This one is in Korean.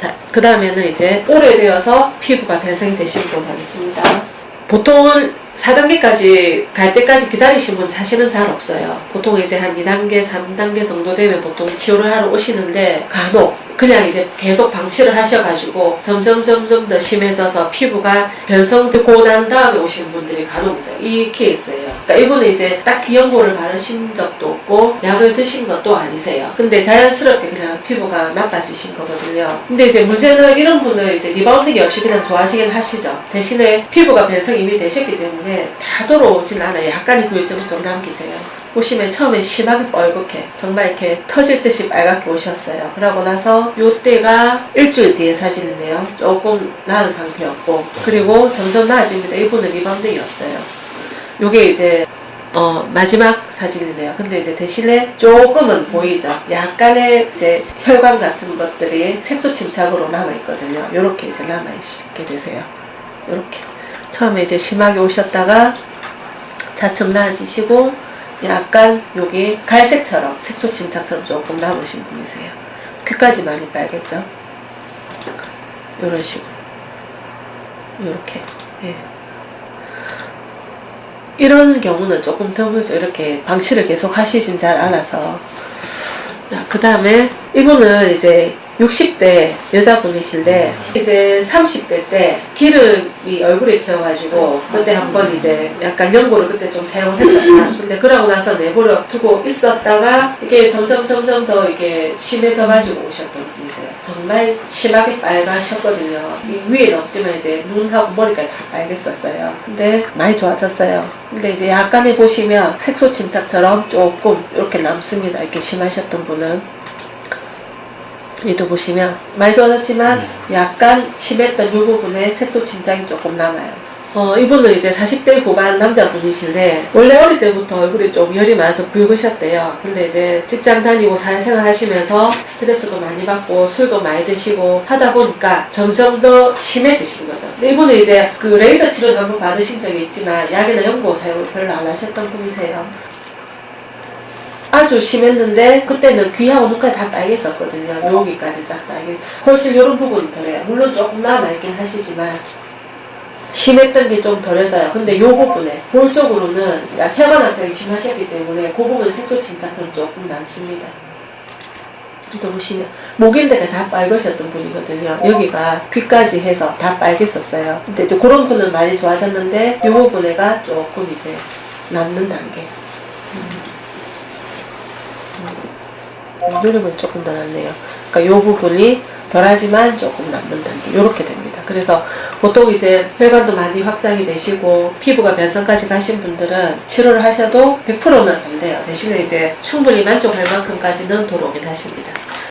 자, 그 다음에는 이제 오래되어서 피부가 변성이 되신 분 하겠습니다. 보통은 4단계까지 갈 때까지 기다리신 분 사실은 잘 없어요. 보통 이제 한 2단계, 3단계 정도 되면 보통 치료를 하러 오시는데 간혹 그냥 이제 계속 방치를 하셔가지고 점점 점점 더 심해져서 피부가 변성되고 난 다음에 오시는 분들이 간혹 있어요. 이 케이스예요. 그러니까 이분은 이제 딱히 연고를 바르신 적도 없고 약을 드신 것도 아니세요. 근데 자연스럽게 그냥 피부가 나빠지신 거거든요. 근데 이제 문제는 이런 분은 이제 리바운딩이 없이 그냥 좋아지긴 하시죠. 대신에 피부가 변성이 이미 되셨기 때문에 다 돌아오진 않아요. 약간의 부유점을 좀 남기세요. 보시면 처음에 심하게 뻘겋게 정말 이렇게 터질 듯이 빨갛게 오셨어요. 그러고 나서 요때가 일주일 뒤에 사진이네요. 조금 나은 상태였고 그리고 점점 나아집니다. 이분은 리바운딩이었어요. 요게 이제 어, 마지막 사진이네요. 근데 이제 대신에 조금은 보이죠. 약간의 이제 혈관 같은 것들이 색소 침착으로 남아있거든요. 요렇게 이제 남아있게 되세요. 요렇게. 처음에 이제 심하게 오셨다가 차츰 나아지시고 약간 여기 갈색처럼 색소 침착처럼 조금 남으신 분이세요. 귀까지 많이 빨겠죠? 요런 식으로. 요렇게. 예. 이런 경우는 조금 드물죠. 이렇게 방치를 계속 하시진 잘 않아서. 그 다음에 이분은 이제 60대 여자분이신데 이제 30대 때 기름이 얼굴에 튀어가지고 그때 한번 이제 약간 연고를 그때 좀 사용했었다. 근데 그러고 나서 내버려 두고 있었다가 이게 점점 점점 더 이게 심해져가지고 오셨던 분이세요. 정말 심하게 빨가셨거든요. 이 위에는 없지만 이제 눈하고 머리까지 다 빨갰었어요. 근데 많이 좋아졌어요. 근데 이제 약간에 보시면 색소 침착처럼 조금 이렇게 남습니다. 이렇게 심하셨던 분은. 여기도 보시면 많이 좋아졌지만 약간 심했던 이 부분에 색소 침착이 조금 남아요. 어, 이분은 이제 40대 후반 남자분이신데, 원래 어릴 때부터 얼굴이 좀 열이 많아서 붉으셨대요. 근데 이제 직장 다니고 사회생활 하시면서 스트레스도 많이 받고 술도 많이 드시고 하다 보니까 점점 더 심해지신 거죠. 근데 이분은 이제 그 레이저 치료 한번 받으신 적이 있지만, 약이나 연고 사용을 별로 안 하셨던 분이세요. 아주 심했는데 그때는 귀하고 눈까지 다 빨갰었거든요. 여기까지 싹 다. 이게 훨씬 이런 부분이 덜해요. 물론 조금 남아있긴 하시지만 심했던 게 좀 덜해져요. 근데 요 부분에 볼 쪽으로는 혈관 악성이 심하셨기 때문에 그 부분 색소 침착은 조금 남습니다. 또 보시면 목인데가 다 빨개졌던 분이거든요. 여기가 귀까지 해서 다 빨갰었어요. 근데 이제 그런 분은 많이 좋아졌는데 요 부분에가 조금 이제 남는 단계. 누름은 조금 더 낫네요. 그러니까 이 부분이 덜하지만 조금 남는 단계 이렇게 됩니다. 그래서 보통 이제 혈관도 많이 확장이 되시고 피부가 변성까지 가신 분들은 치료를 하셔도 100%는 안 돼요. 대신에 이제 충분히 만족할 만큼까지는 돌아오긴 하십니다.